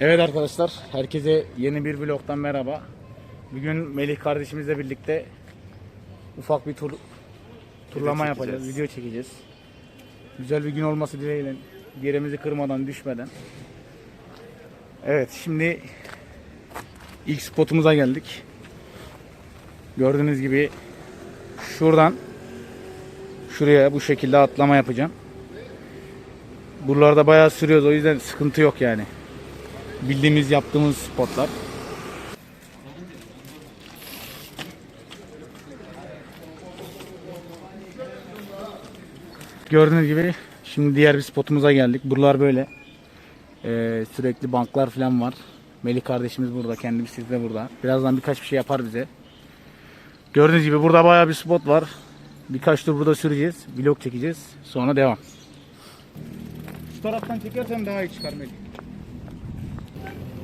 Evet arkadaşlar, herkese yeni bir vlogtan merhaba. Bugün Melih kardeşimizle birlikte ufak bir tur turlama Video yapacağız, video çekeceğiz. Güzel bir gün olması dileğiyle, yerimizi kırmadan, düşmeden. Evet, şimdi ilk spotumuza geldik. Gördüğünüz gibi şuradan şuraya bu şekilde atlama yapacağım. Buralarda bayağı sürüyoruz o yüzden sıkıntı yok yani bildiğimiz yaptığımız spotlar. Gördüğünüz gibi şimdi diğer bir spotumuza geldik. Buralar böyle. Ee, sürekli banklar falan var. Melih kardeşimiz burada. Kendi bisikleti de burada. Birazdan birkaç bir şey yapar bize. Gördüğünüz gibi burada bayağı bir spot var. Birkaç tur burada süreceğiz. Vlog çekeceğiz. Sonra devam. Şu taraftan çekersen daha iyi çıkar Melih. Thank you.